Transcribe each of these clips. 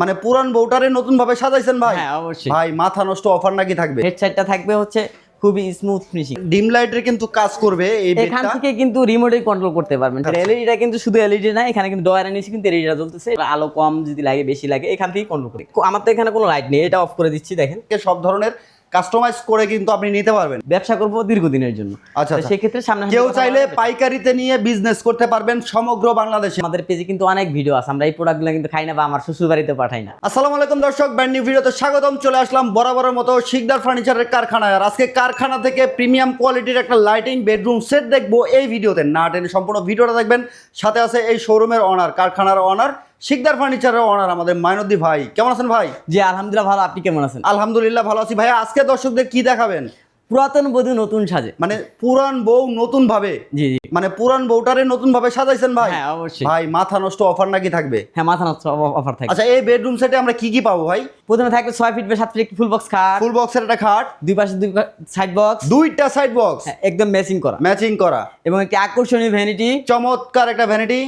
মানে পুরান বউটারে নতুন ভাবে সাজাইছেন ভাই? হ্যাঁ অবশ্যই। ভাই মাথা নষ্ট অফার নাকি থাকবে? হেডসেটটা থাকবে হচ্ছে খুবই স্মুথ ফিনিশিং ডিম লাইটের কিন্তু কাজ করবে এই এখান থেকে কিন্তু রিমোটে কন্ট্রোল করতে পারবেন। এলইডিটা কিন্তু শুধু এলইডি না এখানে কিন্তু ডয়ার নিচে কিন্তু এলইডিটা জ্বলতেছে। আলো কম যদি লাগে বেশি লাগে এখান থেকে কন্ট্রোল করে। আমার তো এখানে কোনো লাইট নেই এটা অফ করে দিচ্ছি দেখেন। সব ধরনের কাস্টমাইজ করে কিন্তু আপনি নিতে পারবেন। ব্যবসা করব দীর্ঘদিনের জন্য। আচ্ছা, আচ্ছা। সেক্ষেত্রে সামনে কেউ চাইলে পাইকারিতে নিয়ে বিজনেস করতে পারবেন সমগ্র বাংলাদেশে। আমাদের পেজে কিন্তু অনেক ভিডিও আছে আমরা এই প্রোডাক্টগুলো কিন্তু খাই না বা আমার শ্বশুর বাড়িতে পাঠাই না। আসসালামু আলাইকুম দর্শক ব্র্যান্ড নিউ ভিডিওতে স্বাগতম চলে আসলাম বরাবরের মতো শিকদার ফার্নিচারের কারখানায়। আর আজকে কারখানা থেকে প্রিমিয়াম কোয়ালিটির একটা লাইটিং বেডরুম সেট দেখব এই ভিডিওতে না টেনে সম্পূর্ণ ভিডিওটা দেখবেন সাথে আছে এই শোরুমের অনার কারখানার অনার শিকদার ফার্নিচারের অনার আমাদের মাইনুদ্দি ভাই। কেমন আছেন ভাই? জি আলহামদুলিল্লাহ ভালো। আপনি কেমন আছেন? আলহামদুলিল্লাহ ভালো আছি। ভাই আজকে দর্শকদের কি দেখাবেন? পুরাতন বধূ নতুন সাজে। মানে পুরান বউ নতুন ভাবে জি জি। মানে পুরান বউটারে নতুন ভাবে সাজাইছেন ভাই? হ্যাঁ অবশ্যই। ভাই মাথা নষ্ট অফার নাকি থাকবে? হ্যাঁ মাথা নষ্ট অফার থাকে আচ্ছা এই বেডরুম সেটে আমরা কি কি পাবো ভাই? প্রথমে থাকবে ছয় ফিট বা সাত ফিট ফুল বক্স খাট। ফুল বক্সের একটা খাট। দুই পাশে দুই সাইড বক্স দুইটা সাইড বক্স একদম ম্যাচিং করা। ম্যাচিং করা। এবং একটি আকর্ষণীয় ভ্যানিটি চমৎকার একটা ভ্যানিটি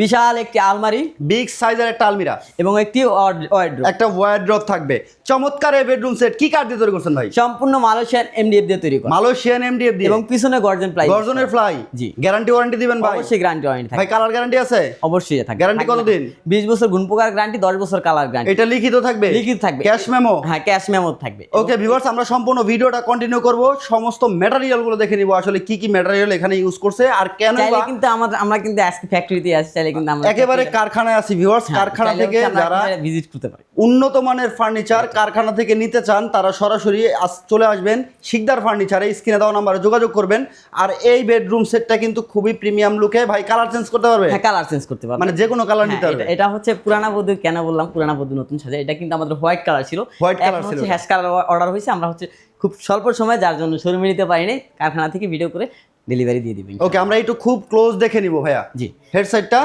বিশাল একটি আলমারি বিগ সাইজের একটা আলমিরা। এবং একটি ওয়ার্ড্রোব। একটা ওয়ার্ড্রপ থাকবে। চমৎকার এই বেডরুম সেট। কি কাঠ দিয়ে তৈরি করছেন ভাই? সম্পূর্ণ মালয়েশিয়ান এমডিএফ দিয়ে তৈরি করা। মালয়েশিয়ান এমডিএফ দিয়ে। এবং পিছনে গর্জন প্লাই। গর্জনের ফ্লাই জি। গ্যারান্টি ওয়ারেন্টি দিবেন ভাই। অবশ্যই গ্যারান্টি ওয়ারেন্টি ভাই কালার গ্যারান্টি আছে? অবশ্যই থাকে Guarantee কতদিন? 20 বছর গুণ প্রকার গ্যারান্টি 10 বছর কালার গ্যারান্টি এটা লিখিত থাকবে? লিখিত থাকবে। ক্যাশ মেমো হ্যাঁ ক্যাশ মেমো থাকবে। ওকে ভিউয়ার্স আমরা সম্পূর্ণ ভিডিওটা কন্টিনিউ করব। সমস্ত ম্যাটেরিয়ালগুলো দেখে নিব। আসলে কি কি ম্যাটেরিয়াল এখানে ইউজ করছে আর কেন কিন্তু আমাদের আমরা কিন্তু আজকে ফ্যাক্টরিতে আছি। চাইলে কিন্তু আমরা একেবারে কারখানায় আছি ভিউয়ার্স হ্যাঁ, কারখানা থেকে যারা ভিজিট করতে পারি। উন্নত মানের ফার্নিচার কারখানা থেকে নিতে চান তারা সরাসরি চলে আসবেন শিকদার ফার্নিচারে স্ক্রিনে দেওয়া নাম্বারে যোগাযোগ করবেন। আর এই বেডরুম সেটটা কিন্তু খুবই প্রিমিয়াম লুকে ভাই কালার চেঞ্জ করতে পারবে? হ্যাঁ কালার চেঞ্জ করতে পারবে। মানে যে কোনো কালার হ্যাঁ, নিতে পারবে। এটা- হচ্ছে পুরানা বধূ কেন বললাম? পুরানা বধূ নতুন সাজে। এটা কিন্তু আমাদের হোয়াইট কালার ছিল। Colour এখন ছিল হ্যাশ কালার অর্ডার হয়েছে। আমরা হচ্ছে খুব স্বল্প সময় যার জন্য শোরুমে নিতে পারিনি। কারখানা থেকে ভিডিও করে ডেলিভারি দিয়ে দিবেন ওকে আমরা একটু খুব ক্লোজ দেখে নিব ভাইয়া। জি। হেড সাইডটা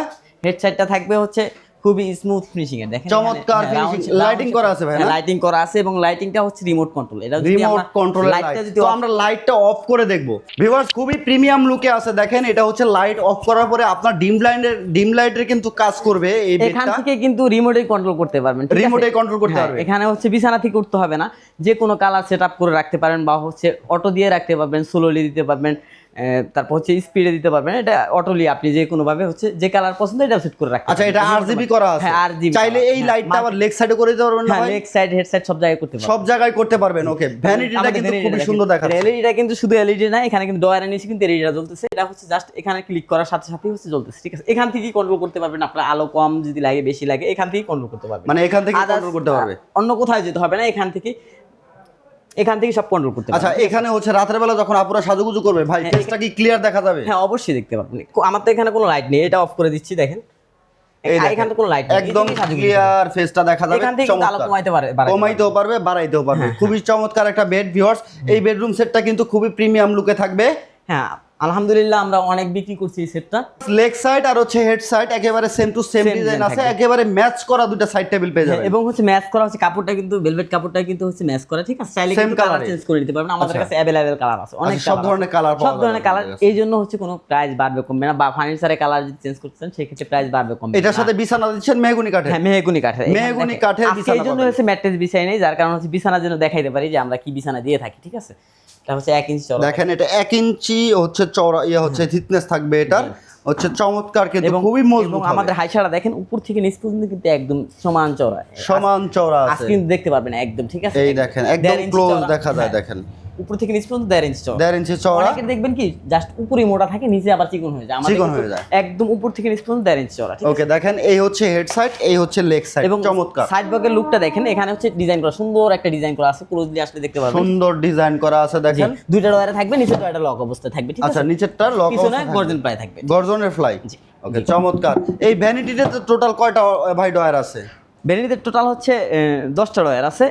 হেড সাইডটা থাকবে হচ্ছে খুবই স্মুথ ফিনিশিং এর দেখেন চমৎকার finishing, lighting করা আছে ভাই, লাইটিং করা আছে এবং লাইটিংটা হচ্ছে রিমোট কন্ট্রোল এটা যদি রিমোট কন্ট্রোল লাইটটা যদি তো আমরা লাইটটা অফ করে দেখব। ভিউয়ার্স খুবই প্রিমিয়াম লুকে আছে দেখেন এটা হচ্ছে লাইট অফ করার পরে আপনার ডিম লাইনের ডিম লাইটের কিন্তু কাজ করবে এই এখান থেকে কিন্তু রিমোটে কন্ট্রোল করতে পারবেন রিমোটে কন্ট্রোল করতে হ্যাঁ, পারবে। এখানে হচ্ছে বিছানা থেকে উঠতে হবে না। যে কোনো কালার সেট আপ করে রাখতে পারেন বা হচ্ছে অটো দিয়ে রাখতে পারবেন স্লোলি দিতে পারবেন। তারপর হচ্ছে স্পিডে দিতে পারবেন। এটা অটোলি আপনি যে কোনো ভাবে হচ্ছে যে কালার পছন্দ এটা সেট করে রাখতে আচ্ছা এটা আরজিবি করা আছে। হ্যাঁ RGB চাইলে এই হ্যাঁ, লাইটটা আবার লেগ সাইডে করে দিতে পারবেন না হ্যাঁ? লেগ সাইড হেড সাইড সব জায়গায় করতে পারবেন। সব জায়গায় করতে পারবেন ওকে ভ্যানিটিটা কিন্তু খুবই সুন্দর দেখাচ্ছে। এলইডিটা কিন্তু শুধু এলইডি না এখানে কিন্তু ডয়ারের নিচে কিন্তু এলইডিটা জ্বলতেছে। এটা হচ্ছে জাস্ট এখানে ক্লিক করার সাথে সাথেই হচ্ছে জ্বলতেছে ঠিক আছে? এখান থেকেই কন্ট্রোল করতে পারবেন আপনার আলো কম যদি লাগে বেশি লাগে এখান থেকেই কন্ট্রোল করতে পারবেন। মানে এখান থেকে কন্ট্রোল করতে পারবে। অন্য কোথাও যেতে হবে না এখান থেকে এখান থেকে সব কন্ট্রোল করতে আচ্ছা এখানে হচ্ছে রাতের বেলা যখন আপুরা সাজুগুজু করবে ভাই ফেসটা কি ক্লিয়ার দেখা যাবে? হ্যাঁ অবশ্যই দেখতে পাবেন আমার তো এখানে কোনো লাইট নেই এটা অফ করে দিচ্ছি দেখেন। এখানে কোনো লাইট নেই একদম ক্লিয়ার ফেসটা দেখা যাবে এখান থেকে আলো কমাইতে পারে। কমাইতেও পারবে বাড়াইতেও পারবে। খুবই চমৎকার একটা বেড ভিউয়ার্স এই বেডরুম সেটটা কিন্তু খুবই প্রিমিয়াম লুকে থাকবে। হ্যাঁ আলহামদুলিল্লাহ আমরা অনেক বিক্রি করছি এই সেটটা লেগ সাইড আর হচ্ছে হেড সাইড একেবারে সেম টু সেম ডিজাইন আছে একেবারে ম্যাচ করা দুটো সাইড টেবিল পেয়ে যাবেন। এবং হচ্ছে ম্যাচ করা হচ্ছে কাপড়টা কিন্তু ভেলভেট কাপড়টা কিন্তু হচ্ছে ম্যাচ করা ঠিক আছে? চাইলে কিন্তু কালার চেঞ্জ করে নিতে পারবেন। আমাদের আচ্ছা। কাছে অ্যাভেলেবেল কালার আছে অনেক আচ্ছা, সব ধরনের পাওয়া সব ধরনের কালার এই জন্য হচ্ছে কোনো প্রাইস বাড়বে কমবে না বা ফার্নিচারে কালার যদি চেঞ্জ করতেন সেক্ষেত্রে প্রাইস বাড়বে কমবে এটার। সাথে বিছানা দিচ্ছেন মেহগুনি কাঠে হ্যাঁ মেহগুনি এখানে মেহগনি কাঠের বিছানা এই জন্য হচ্ছে ম্যাট্রেস বিছাই নেই যার কারণে হচ্ছে বিছানার জন্য দেখাইতে পারি যে আমরা কি বিছানা দিয়ে থাকি ঠিক আছে? এটা হচ্ছে এক ইঞ্চি দেখেন এটা এক ইঞ্চি হচ্ছে চওড়া ইয়ে হচ্ছে থিকনেস থাকবে এটার। হচ্ছে চমৎকার কিন্তু খুবই মজবুত। আমাদের হাইসারা দেখেন উপর থেকে নিচ পর্যন্ত কিন্তু একদম সমান চওড়া। সমান চওড়া আছে। আজকে দেখতে পারবেন একদম ঠিক আছে? এই দেখেন একদম ক্লোজ দেখা যায় হ্যাঁ, দেখেন। উপর থেকে নিচ পর্যন্ত দেড় ইঞ্চি চড়া দেড় ইঞ্চি চওড়া। অনেকে দেখবেন কি জাস্ট উপরে মোটা থাকে নিচে আবার চিকন হয়ে যায়। চিকন হয়ে যায়। একদম উপর থেকে নিচ পর্যন্ত দেড় ইঞ্চি চড়া ওকে দেখেন এই হচ্ছে হেড সাইড এই হচ্ছে লেগ সাইড এবং চমৎকার। সাইড বকের লুকটা দেখেন এখানে হচ্ছে ডিজাইন করা সুন্দর একটা ডিজাইন করা আছে ক্লোজলি আসলে দেখতে পারবেন। সুন্দর ডিজাইন করা আছে দেখেন। দুইটা ডয়ারে থাকবে নিচে ডয়ারটা লক অবস্থায় থাকবে ঠিক আচ্ছা নিচেরটা লক পিছনে গর্জন প্রায় থাকবে। গর্জনের ফ্লাই ওকে চমৎকার। এই ভ্যানিটিতে তো টোটাল কয়টা ভাই ডয়ার আছে? ভ্যানিটিতে টোটাল হচ্ছে দশটা ডয়ার আছে।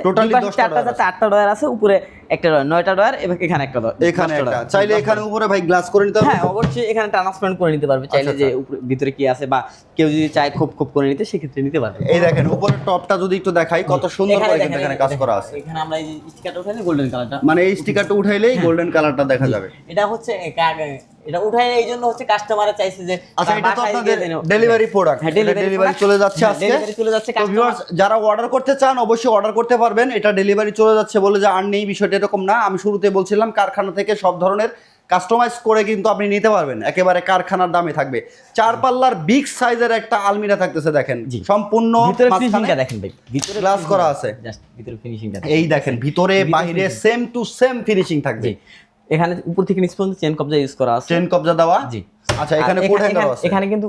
চারটা চারটা আটটা ডয়ার আছে। উপরে একটা ডয়ার নয়টা ডয়ার এবং এখানে একটা ডয়ার এখানে একটা। চাইলে এখানে উপরে ভাই গ্লাস করে নিতে হবে। হ্যাঁ অবশ্যই এখানে ট্রান্সপারেন্ট করে নিতে পারবে। চাইলে আচ্ছা, যে উপরে ভিতরে কি আছে বা কেউ যদি চায় খুব খুব করে নিতে সেক্ষেত্রে নিতে পারবে। এই দেখেন উপরে টপটা যদি একটু দেখাই কত সুন্দর করে এখানে কাজ করা আছে। এখানে আমরা এই স্টিকারটা উঠাইলে গোল্ডেন কালারটা মানে এই স্টিকারটা উঠাইলেই গোল্ডেন কালারটা দেখা যাবে। এটা হচ্ছে এটা উঠাই এই জন্য হচ্ছে কাস্টমারে চাইছে যে আচ্ছা এটা তো আপনাদের ডেলিভারি প্রোডাক্ট ডেলিভারি। চলে যাচ্ছে হ্যাঁ, আজকে। চলে যাচ্ছে তো ভিউয়ার্স যারা অর্ডার করতে চান অবশ্যই অর্ডার করতে পারবেন। এটা ডেলিভারি চলে যাচ্ছে বলে যে আর নেই বিষয়টা এরকম না। আমি শুরুতে বলছিলাম কারখানা থেকে সব ধরনের কাস্টমাইজ করে কিন্তু আপনি নিতে পারবেন। একেবারে কারখানার দামে থাকবে। চার পাল্লার বিগ সাইজের একটা আলমিরা থাকতেছে দেখেন। সম্পূর্ণ ভিতরে ফিনিশিংটা দেখেন ভাই। ভিতরে গ্লাস করা আছে। জাস্ট ভিতরে ফিনিশিংটা এই দেখেন ভিতরে বাইরে সেম টু সেম ফিনিশিং থাকবে। এখানে উপর থেকে নিচ পর্যন্ত চেন কবজা ইউজ করা আছে। চেন কবজা দেওয়া? জি। আচ্ছা এখানে কোড হ্যাঙ্গারও এখানে- আছে? এখানে কিন্তু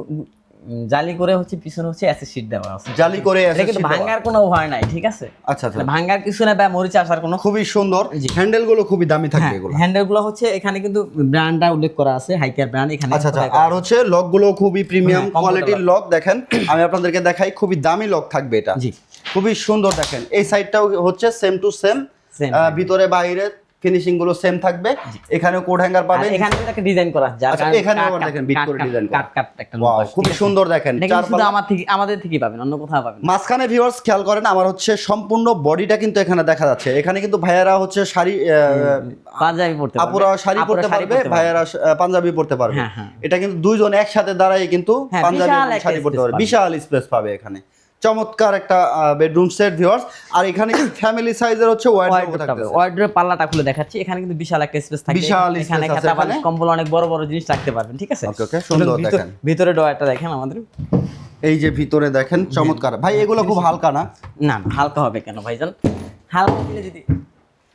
জালি করে হচ্ছে পিছনে হচ্ছে অ্যাসিড শীট দেওয়া আছে। জালি করে assist কিন্তু ভাঙার কোনো ভয় নাই ঠিক আছে? আচ্ছা আচ্ছা। মানে ভাঙার কিছু না বা মরিচা আসার কোনো খুবই সুন্দর। হ্যান্ডেলগুলো খুবই দামি থাকে এগুলো। হ্যান্ডেলগুলো হচ্ছে এখানে কিন্তু ব্র্যান্ডটা উল্লেখ করা আছে হাইকার ব্র্যান্ড এখানে আচ্ছা আচ্ছা। আর হচ্ছে লকগুলো খুবই প্রিমিয়াম হ্যাঁ, কোয়ালিটির লক দেখেন। আমি আপনাদেরকে দেখাই খুবই দামি লক থাকবে এটা। জি। খুবই সুন্দর দেখেন। এই সাইডটাও হচ্ছে সেম টু সেম ভিতরে বাইরে ফিনিশিংগুলো সেম থাকবে। এখানেও কোড হ্যাঙ্গার পাবেন। এখানে একটা ডিজাইন করা আছে আচ্ছা, এখানে আবার দেখেন বিট করে কাট- করা। কাট কাট একটা আছে? সুন্দর দেখেন। চার পাল্লা- আমার থেকে আমাদের থেকেই পাবেন অন্য কোথাও পাবেন? মাঝখানে ভিউয়ার্স খেয়াল করেন আমার হচ্ছে সম্পূর্ণ বডিটা কিন্তু এখানে দেখা যাচ্ছে। এখানে কিন্তু ভাইয়ারা হচ্ছে শাড়ি পাঞ্জাবি পড়তে পারবে। আপুরা শাড়ি পরতে পারবে। ভাইয়ারা পাঞ্জাবি পরতে পারবে। এটা কিন্তু দুইজন একসাথে দাঁড়াই কিন্তু হ্যাঁ, পাঞ্জাবি শাড়ি পরতে পারবে। বিশাল স্পেস পাবে এখানে। চমৎকার একটা বেডরুম সেট ভিউয়ার্স আর এখানে ফ্যামিলি সাইজের হচ্ছে ওয়ার্ডরোব থাকবে পাল্লাটা খুলে দেখাচ্ছি। এখানে কিন্তু বিশাল একটা স্পেস থাকে বিশাল এখানে খাতা। বালিশ কম্বল অনেক বড় বড় জিনিস রাখতে পারবেন ঠিক আছে? ওকে ওকে সুন্দর দেখেন। ভিতরে ডয়ারটা দেখেন আমাদের। এই যে ভিতরে দেখেন চমৎকার। ভাই এগুলো খুব হালকা না? না না, হালকা হবে কেন ভাইজান? হালকা দিলে যদি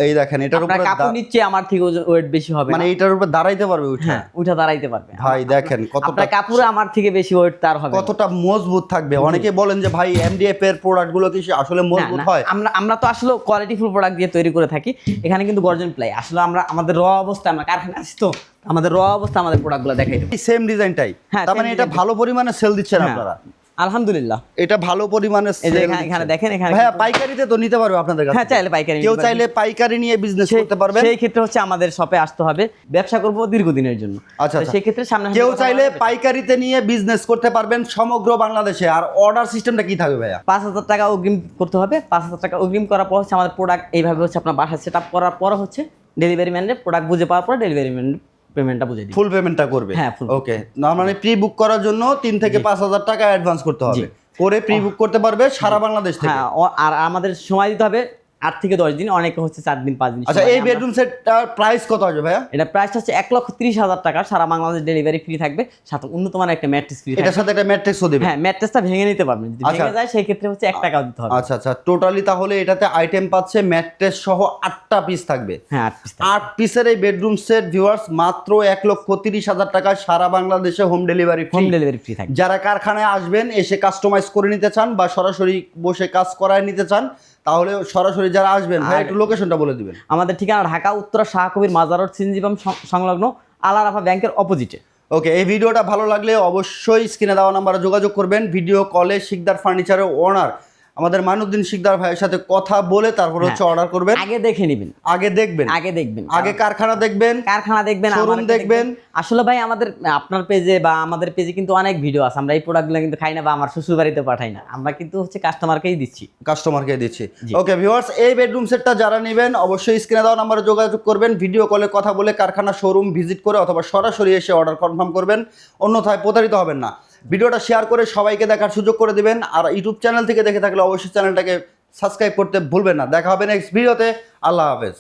এই দেখেন এটার উপরে কাপড় নিচ্ছে আমার থেকে ওয়েট বেশি হবে মানে এটার উপরে দাঁড়াইতে পারবে উঠে। হ্যাঁ উঠে দাঁড়াইতে পারবে। ভাই দেখেন কতটা আপনার কাপড়ে আমার থেকে বেশি ওয়েট তার হবে কতটা মজবুত থাকবে। অনেকে বলেন যে ভাই এমডিএফ এর প্রোডাক্টগুলো কি আসলে মজবুত হয়? আমরা আমরা তো আসলে কোয়ালিটি ফুল প্রোডাক্ট দিয়ে তৈরি করে থাকি। এখানে কিন্তু গর্জন প্লাই আসলে আমরা আমাদের র অবস্থা আমরা কারখানা আছি তো আমাদের র অবস্থা আমাদের প্রোডাক্টগুলো দেখাই সেম ডিজাইনটাই হ্যাঁ, তার মানে এটা ভালো পরিমাণে সেল দিচ্ছেন হ্যাঁ, আপনারা। আলহামদুলিল্লাহ। এটা ভালো পরিমাণে এখানে- দেখেন, এখানে কিন্তু- পাইকারিতে তো নিতে পারবে আপনাদের কাছে হ্যাঁ, চাইলে পাইকারি কেউ চাইলে পাইকারি নিয়ে বিজনেস করতে পারবে সেই ক্ষেত্রে হচ্ছে আমাদের শপে আসতে হবে। ব্যবসা করব দীর্ঘদিনের জন্য। আচ্ছা, আচ্ছা। সেই ক্ষেত্রে সামনে কেউ চাইলে পাইকারিতে নিয়ে বিজনেস করতে পারবেন সমগ্র বাংলাদেশে। আর অর্ডার সিস্টেমটা কি থাকবে ভাইয়া? পাঁচ হাজার টাকা অগ্রিম করতে হবে। পাঁচ হাজার টাকা অগ্রিম করার পর হচ্ছে আমাদের প্রোডাক্ট এইভাবে হচ্ছে আপনার বাসায় সেট আপ করার পর হচ্ছে ডেলিভারি ম্যানের প্রোডাক্ট বুঝে পাওয়ার পর ডেলিভারি ম্যান পেমেন্টটা বুঝে দিই ফুল পেমেন্টটা করবে? হ্যাঁ, ওকে না মানে প্রি বুক করার জন্য তিন থেকে পাঁচ হাজার টাকা অ্যাডভান্স করতে হবে। করে প্রি বুক করতে পারবে সারা বাংলাদেশ থেকে। হ্যাঁ আর আমাদের সময় দিতে হবে আট থেকে দশ দিন অনেকে হচ্ছে চার দিন পাঁচ দিন আচ্ছা এই বেডরুম সেটটার প্রাইস কত আসবে ভাইয়া? এটা প্রাইস হচ্ছে এক লক্ষ তিরিশ হাজার টাকা সারা বাংলাদেশ ডেলিভারি ফ্রি থাকবে সাথে উন্নত মানের একটা ম্যাট্রেস ফ্রি এটার সাথে একটা ম্যাট্রিক্সও দেবে? হ্যাঁ ম্যাট্রেসটা ভেঙে নিতে পারবেন যদি আচ্ছা। ভেঙে যায় সেই ক্ষেত্রে হচ্ছে এক টাকাও দিতে হবে। আচ্ছা আচ্ছা টোটালি তাহলে এটাতে আইটেম পাচ্ছে ম্যাট্রেস সহ আটটা পিস থাকবে। হ্যাঁ আট piece আট পিসের এই বেডরুম সেট ভিউয়ার্স মাত্র এক লক্ষ তিরিশ হাজার টাকায় সারা বাংলাদেশে home delivery home delivery free থাকবে। যারা কারখানায় আসবেন এসে কাস্টমাইজ করে নিতে চান বা সরাসরি বসে কাজ করায় নিতে চান তাহলে সরাসরি যারা আসবেন ভাই একটু লোকেশনটা বলে দিবেন। আমাদের ঠিকানা ঢাকা উত্তরা শাহকবির মাজার রোড সিনজিবাম সংলগ্ন আলারাফা ব্যাংকের অপোজিটে ওকে এই ভিডিওটা ভালো লাগলে অবশ্যই স্ক্রিনে দেওয়া নাম্বারে যোগাযোগ করবেন। ভিডিও কলে শিকদার ফার্নিচারের ওনার আমাদের মানুদ্দিন শিকদার ভাইয়ের সাথে কথা বলে তারপর হচ্ছে অর্ডার করবেন। আগে দেখে নেবেন। আগে দেখবেন। আগে দেখবেন। আগে কারখানা দেখবেন কারখানা দেখবেন আমাকে দেখবেন। আসলে ভাই আমাদের আপনার পেজে বা আমাদের পেজে কিন্তু অনেক ভিডিও আছে। আমরা এই প্রোডাক্টগুলো কিন্তু খাই না বা আমার শ্বশুর বাড়িতে পাঠাই না। আমরা কিন্তু হচ্ছে কাস্টমারকেই দিচ্ছি। কাস্টমারকে দিচ্ছি। ওকে ভিউয়ার্স এই বেডরুম সেটটা যারা নেবেন অবশ্যই স্ক্রিনে দেওয়া নাম্বারে যোগাযোগ করবেন ভিডিও কলে কথা বলে কারখানা শোরুম ভিজিট করে অথবা সরাসরি এসে অর্ডার কনফার্ম করবেন। অন্যথায় প্রতারিত হবেন না। ভিডিওটা শেয়ার করে সবাইকে দেখার সুযোগ করে দেবেন। আর ইউটিউব চ্যানেল থেকে দেখে থাকলে অবশ্যই চ্যানেলটাকে সাবস্ক্রাইব করতে ভুলবেন না। দেখা হবে নেক্সট ভিডিওতে আল্লাহ হাফেজ।